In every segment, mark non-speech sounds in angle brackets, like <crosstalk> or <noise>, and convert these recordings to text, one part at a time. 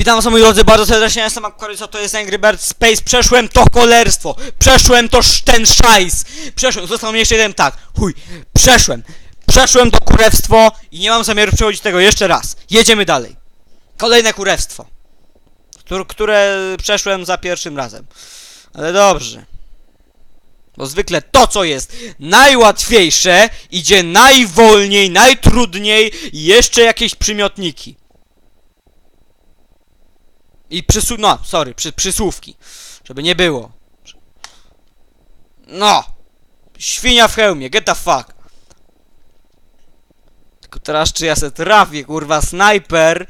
Witam was moi drodzy bardzo serdecznie, ja jestem Akwaryca, to jest Angry Bird Space, przeszłem to cholerstwo, przeszłem to ten szajs, przeszłem, został mi jeszcze jeden tak, chuj, przeszłem, przeszłem to kurewstwo i nie mam zamiaru przechodzić tego. Jeszcze raz, jedziemy dalej. Kolejne kurewstwo, które przeszłem za pierwszym razem, ale dobrze. Bo zwykle to, co jest najłatwiejsze, idzie najwolniej, najtrudniej i jeszcze jakieś przymiotniki. I przysu... no, sorry, przy, przysłówki. Żeby nie było. No! Świnia w hełmie, get the fuck. Tylko teraz czy ja se trafię, kurwa, snajper.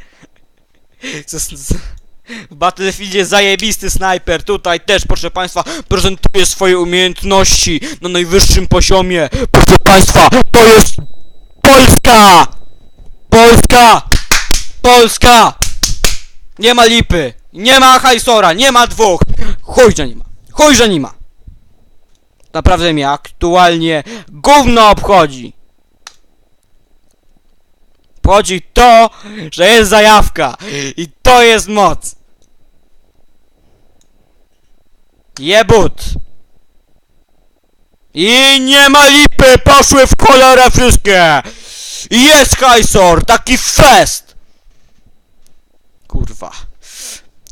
<laughs> W Battlefieldzie zajebisty snajper, tutaj też, proszę państwa, prezentuje swoje umiejętności na najwyższym poziomie. Proszę państwa, to jest Polska! Polska! Polska! Nie ma lipy! Nie ma hajsora! Nie ma dwóch! Chuj, że nie ma! Chuj, że nie ma! Naprawdę mnie aktualnie gówno obchodzi! Obchodzi to, że jest zajawka! I to jest moc! Jebut! I nie ma lipy! Poszły w cholerę wszystkie! Jest hajsor! Taki fest! Kurwa.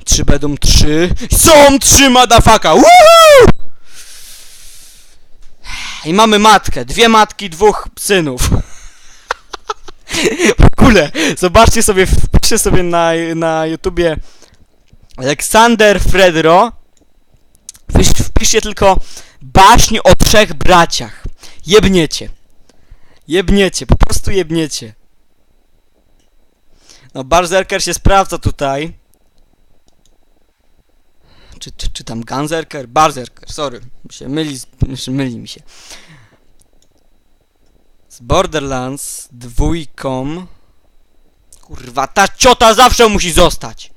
Trzy będą trzy. Są trzy madafaka! I mamy matkę. Dwie matki, dwóch synów. W ogóle, zobaczcie sobie, wpiszcie sobie na, na YouTubie Aleksander Fredro. Wpisz- Wpiszcie tylko baśń o trzech braciach. Jebniecie. Jebniecie, po prostu jebniecie. No, Barzerker się sprawdza tutaj. Czy, czy, czy tam Ganzerker? Barzerker, sorry. Się myli, z- <laughs> myli mi się. Z Borderlands dwójką. Kurwa, ta ciota zawsze musi zostać.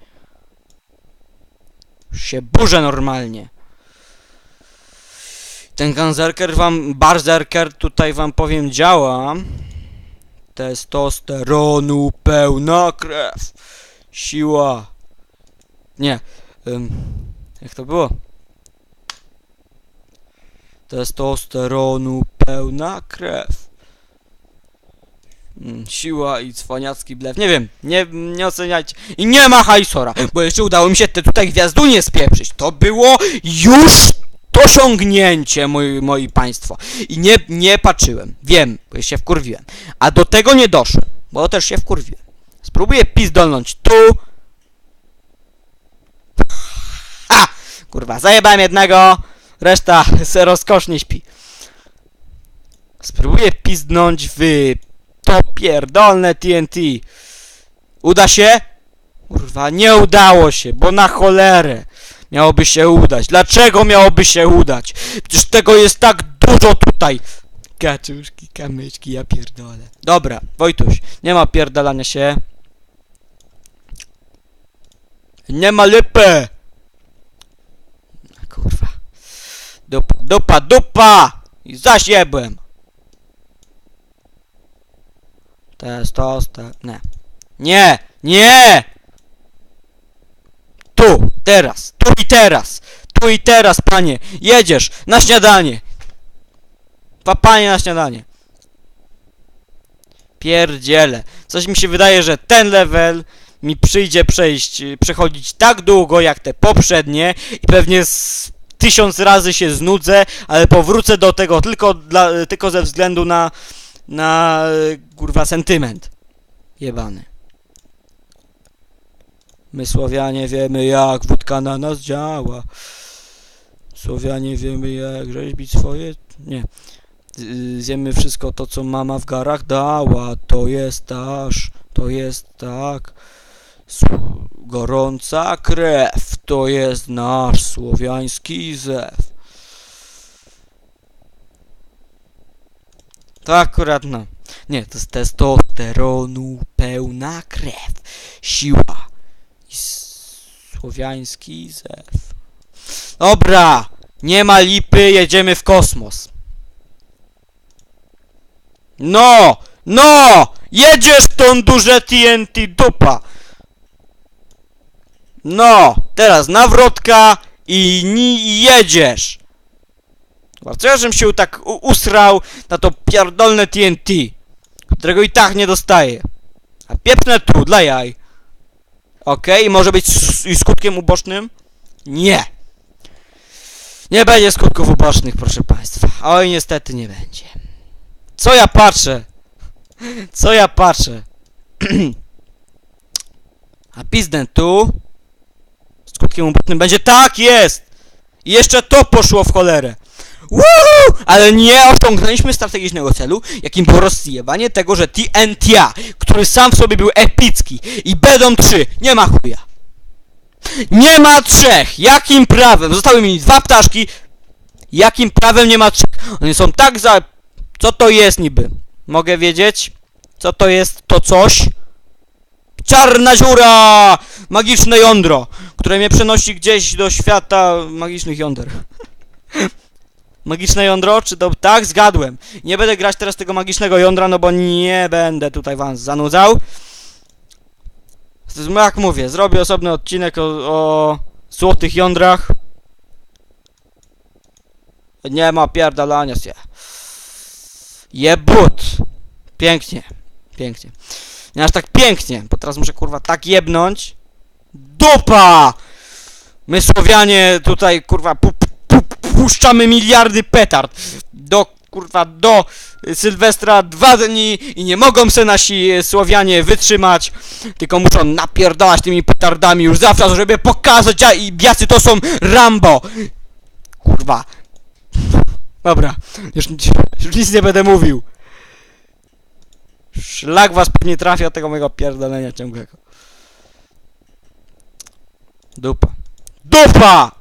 Już się burzę normalnie. Ten Ganzerker wam, Barzerker tutaj wam powiem działa. Testosteronu pełna krew. Siła. Nie. Ym, jak to było? Testosteronu pełna krew. Siła i cwaniacki blef. Nie wiem, nie, nie oceniajcie. I nie ma hajsora, bo jeszcze udało mi się te tutaj gwiazdunie spieprzyć. To było już osiągnięcie, moi, moi państwo. I nie, nie patrzyłem. Wiem, bo się wkurwiłem. A do tego nie doszłem, bo też się wkurwiłem. Spróbuję pizdolnąć tu. Ha! Kurwa, zajebałem jednego, reszta <laughs> se rozkosznie śpi. Spróbuję pizdnąć w to pierdolne TNT. Uda się? Kurwa, nie udało się, bo na cholerę miałoby się udać. Dlaczego miałoby się udać? Przecież tego jest tak dużo tutaj. Kaczuszki, kamyczki, ja pierdolę. Dobra, Wojtuś, nie ma pierdolania się. Nie ma lipy! Kurwa. Dupa, dupa, dupa! I zasiebłem! Testoster... Nie. Nie! Nie! Tu! Teraz! Tu i teraz! Tu i teraz, panie! Jedziesz! Na śniadanie! Pa, panie na śniadanie! Pierdziele! Coś mi się wydaje, że ten level mi przyjdzie przejść, y, przechodzić tak długo jak te poprzednie i pewnie z tysiąc razy się znudzę, ale powrócę do tego tylko, dla, tylko ze względu na na y, kurwa sentyment jebany. My Słowianie wiemy jak wódka na nas działa. Słowianie wiemy jak rzeźbić swoje... Nie. Y, Zjemy wszystko to co mama w garach dała. To jest aż, to jest tak. Gorąca krew to jest nasz słowiański zew. To akurat no. Nie, to jest testosteronu pełna krew. Siła. Słowiański zew. Dobra! Nie ma lipy, jedziemy w kosmos. No! No! Jedziesz tą duże TNT dupa! No, teraz nawrotka i ni jedziesz. Co ja żem się tak usrał na to pierdolne TNT, którego i tak nie dostaję. A piepnę tu, dla jaj. Okej, może być skutkiem ubocznym? Nie. Nie będzie skutków ubocznych, proszę państwa. Oj, niestety nie będzie. Co ja patrzę? <laughs> Co ja patrzę? <clears throat> A pizdę tu? Skutkiem ubocznym będzie tak jest! I jeszcze to poszło w cholerę. Woo! Ale nie osiągnęliśmy strategicznego celu, jakim było rozjebanie tego, że TNT, który sam w sobie był epicki i będą trzy, nie ma chuja. Nie ma trzech! Jakim prawem? Zostały mi dwa ptaszki. Jakim prawem nie ma trzech? One są tak za... Co to jest niby? Mogę wiedzieć? Co to jest to coś? Czarna dziura! Magiczne jądro, które mnie przenosi gdzieś do świata magicznych jąder. <laughs> Magiczne jądro? Czy to... Tak, zgadłem. Nie będę grać teraz tego magicznego jądra, no bo nie będę tutaj was zanudzał. Jak mówię, zrobię osobny odcinek o, o złotych jądrach. Nie ma pierdalania się. Jebut! Pięknie. Pięknie. Nie aż tak pięknie, bo teraz muszę kurwa tak jebnąć. Dupa! My Słowianie tutaj kurwa puszczamy miliardy petard. Do kurwa do Sylwestra dwa dni i nie mogą se nasi Słowianie wytrzymać, tylko muszą napierdalać tymi petardami już zawsze, żeby pokazać, a i jacy to są Rambo. Kurwa. Dobra, już, już nic nie będę mówił. Szlak was pewnie trafia od tego mojego pierdolenia ciągłego. Dupa. DUPA!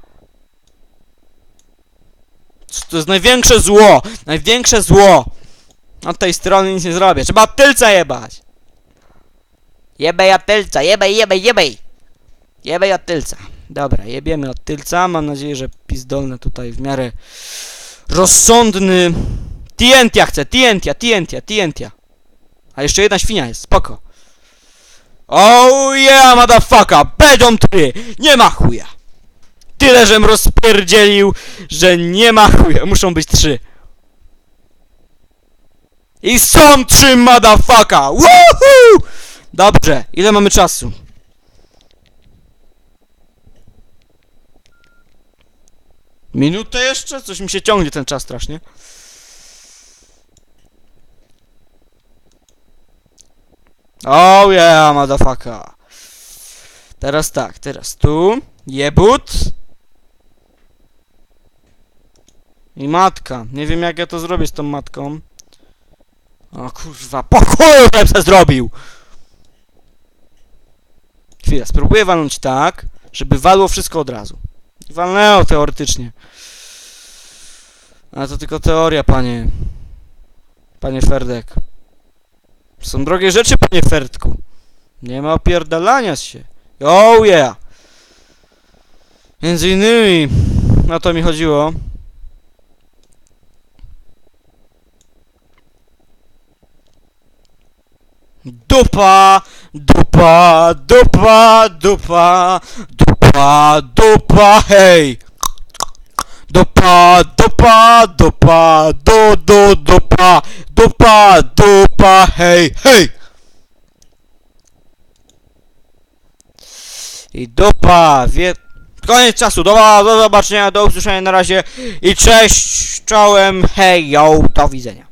To jest największe zło! Największe zło! Od tej strony nic nie zrobię. Trzeba tylca jebać! Jebej od tylca, jebej, jebej, jebej! Jebej od tylca. Dobra, jebiemy od tylca. Mam nadzieję, że pizdolny tutaj w miarę rozsądny... Tientia chcę, tientia, tientia, tientia. A jeszcze jedna świnia jest, spoko. Oh yeah, motherfucker! Będą trzy! Nie ma chuja! Tyle, żem rozpierdzielił, że nie ma chuja. Muszą być trzy. I są trzy, motherfucker! Woohoo! Dobrze, ile mamy czasu? Minutę jeszcze? Coś mi się ciągnie ten czas strasznie. Oh yeah, motherfucker. Teraz tak, teraz tu. Jebut. I matka. Nie wiem jak ja to zrobię z tą matką. O kurwa, pokoju se zrobił! Chwila, spróbuję walnąć tak, żeby walło wszystko od razu. Walnęło teoretycznie. Ale to tylko teoria, panie. Panie Ferdek. Są drogie rzeczy, panie Ferdku. Nie ma opierdalania się. Oh yeah! Między innymi, o to mi chodziło. Dupa, dupa, dupa, dupa, dupa, dupa, hej! Dupa, dupa, dupa, du, du, dupa, dupa, dupa, hej, hej! I dupa, wie... Koniec czasu, do, do zobaczenia, do usłyszenia na razie i cześć, czołem, hej, yo, do widzenia.